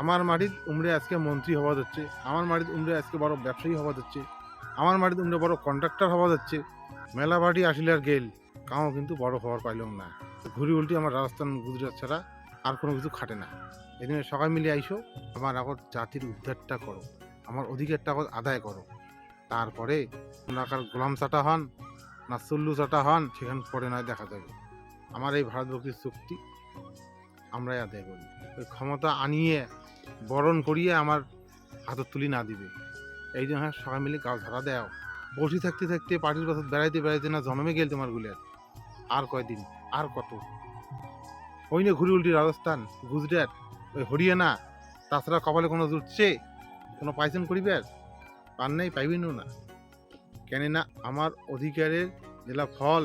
আমার মাটিত উমরে আজকে মন্ত্রী হওয়া যাচ্ছে, আমার মাটিত উমরে আজকে বড় ব্যবসায়ী হওয়া যাচ্ছে, আমার মাটিত উমরে বড় কন্ট্রাক্টর হওয়া যাচ্ছে, মেলা বাড়ি আসিলে আর গেল কাও কিন্তু বড় হওয়ার পাইলাম না। ঘুরি উল্টি আমার রাজস্থান, গুজরাট ছাড়া আর কোনো কিছু খাটে না। জন্য সবাই মিলে আইসো, আমার আগত জাতির উদ্ধারটা করো, আমার অধিকারটা আগত আদায় করো। তারপরে ওনাকার গোলাম চাটা হন না চুল্লু চাটা হন, সেখান পরে নয় দেখা যাবে। আমার এই ভারতবর্ষের চুক্তি আমরাই আদায় করি। ওই ক্ষমতা আনিয়ে, বরণ করিয়ে আমার হাতত তুলি না দিবে। এই জন্য হ্যাঁ সবাই মিলে গাছ ধরা দেও। বসে থাকতে থাকতে পার্টির বছর বেড়াইতে বেড়াইতে না জন্মে গেল তোমার গুলের আর কয়দিন, আর কত? ওই না ঘুরি উল্টি রাজস্থান, গুজরাট, ওই হরিয়ানা, তাছাড়া কপালে কোনো জুটছে কোনো পাইছেন করিবে পান নাই, পাইবেনও না। কেন না আমার অধিকারের যেটা ফল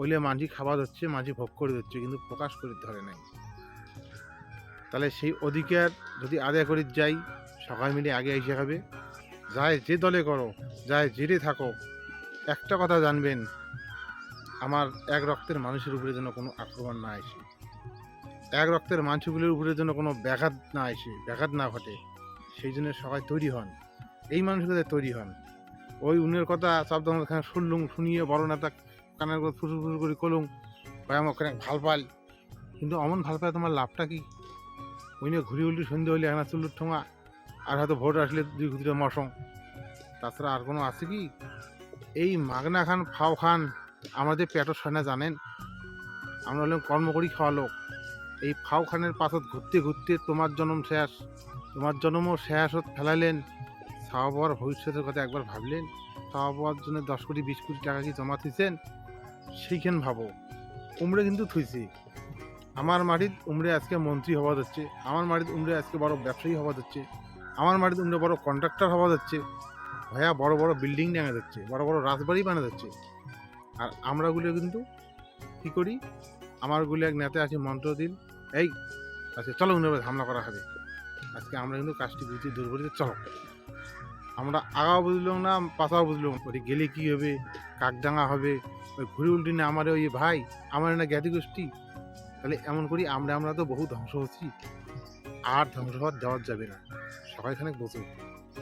ওইলে মাঝি খাবার হচ্ছে মাঝি ভোগ করে দিচ্ছে কিন্তু প্রকাশ করে ধরে নাই। তাহলে সেই অধিকার যদি আদায় করে যাই, সবাই মিলে আগে এসে হবে যায় যে দলে করো যায় জেরে থাকো, একটা কথা জানবেন, আমার এক রক্তের মানুষের উপরে যেন কোনো আক্রমণ না আসে। এক রক্তের মানুষগুলির উপরে যেন কোনো ব্যাঘাত না আসে, ব্যাঘাত না ঘটে, সেই জন্য সবাই তৈরি হন। এই মানুষগুলো তৈরি হন। ওই উনের কথা সব তোমার এখানে শুনলুম, শুনিয়ে বড় নেতা কানের ফুসুর ফুসু করে কলুম ভাই আমার ভালো পাল কিন্তু অমন ভালো পায় তোমার লাভটা কি? ওই নিয়ে ঘুরি সন্ধে হইলে এখানে চুল্লুর ঠোঙা, আর হয়তো ভোট আসলে দুই ঘুরিটা মশং। তাছাড়া আর কোনো আছে কি? এই মাগনা খান, ফাও খান, আমাদের পেটর সয়না জানেন? আমরা হলাম কর্ম করি খাওয়া লোক। এই ফাও খানের পাশত ঘুরতে ঘুরতে তোমার জন্ম শেষ, তোমার জন্মও শেষ খাওয়া পাওয়ার ভবিষ্যতের কথা একবার ভাবলেন। পাওয়ার জন্য দশ কোটি, বিশ কোটি টাকা কি জমা থুইছেন সেইখান ভাবো। উমরে কিন্তু থুইছি। আমার মাটিত উমরে আজকে মন্ত্রী হওয়া যাচ্ছে, আমার মাটিত উমরে আজকে বড় ব্যবসায়ী হওয়া যাচ্ছে, আমার মাটিতে উমরে বড় কন্ট্রাক্টর হওয়া যাচ্ছে, ভাইয়া বড় বড় বিল্ডিং দেখা যাচ্ছে, বড় বড় রাজবাড়ি বানা যাচ্ছে। আর আমরাগুলো কিন্তু কি করি? আমারগুলো এক নেতা আছে মন্ত্র দিন এই আজকে চলো উনার উপরে হামলা করা হবে। আজকে আমরা কিন্তু কাজটি বুঝি, দুর্বলিত, চলো। আমরা আগাও বুঝলাম না, পাশাও বুঝলাম ওটি গেলে কী হবে? কাকডাঙ্গা হবে? ওই ঘুরে উল্টি না আমার ওই ভাই? আমার না জ্ঞাতি গোষ্ঠী তাহলে এমন করি, আমরা আমরা তো বহু ধ্বংস হচ্ছি। আর ধ্বংস হওয়ার দেওয়া যাবে না। সবাইখানে বোঝো।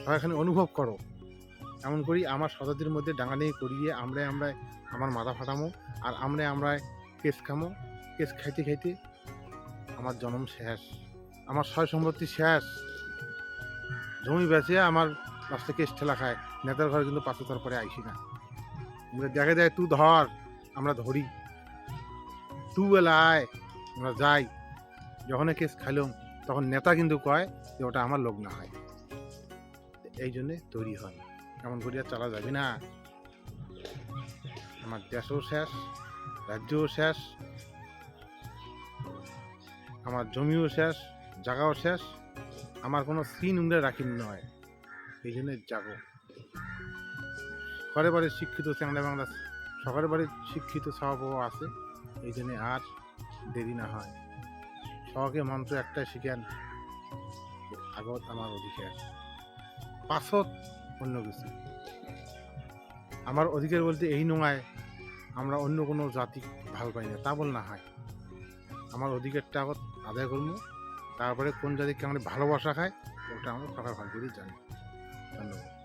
সবাইখানে অনুভব করো। এমন করি, আমার শতাব্দীর মধ্যে ডাঙানি করিয়ে আমরা আমরা আমার মাথা ফাটামো, আর আমরা আমরা কেস খামো। কেস খাইতে খাইতে আমার জন্ম শেষ। আমার সয় সম্পত্তি শেষ। জমি বেঁচে আমার লাস্টে কেস ঠেলা খায়। নেতার ঘরে কিন্তু পাঁচ তার পরে আইসি না। দেখে দেয় তুই ধর, আমরা ধরি। তু বেলায় আমরা যাই যখন কেস খাইলাম তখন নেতা কিন্তু কয় যে ওটা আমার লোক না হয়। এই জন্যে তৈরি হয় এমন করিয়া চালা যাবে না? আমার দেশও শেষ, রাজ্যও শেষ, আমার জমিও শেষ, জায়গাও শেষ, আমার কোনো সিন উমরে রাখিন নয়। এই জন্য যাব। ঘরে বাড়ির শিক্ষিত চ্যাংলা বাংলা সকালের বাড়ির শিক্ষিত স্বভাবও আছে, এই জন্যে আর দেরি না হয়। সহকে মন্ত্র একটাই শিখেন আগত আমার অধিকার। পাছত অন্য কিছু। আমার অধিকার বলতে এই নয় আমরা অন্য কোনো জাতি ভালো পাই না, তা বল না হয়। আমার অধিকারটা আগত আদায় করব, তারপরে কোন জাতিকে আমরা ভালোবাসা খায়, ওটা আমরা ফাঁকা ভাগ করে জানি। ধন্যবাদ।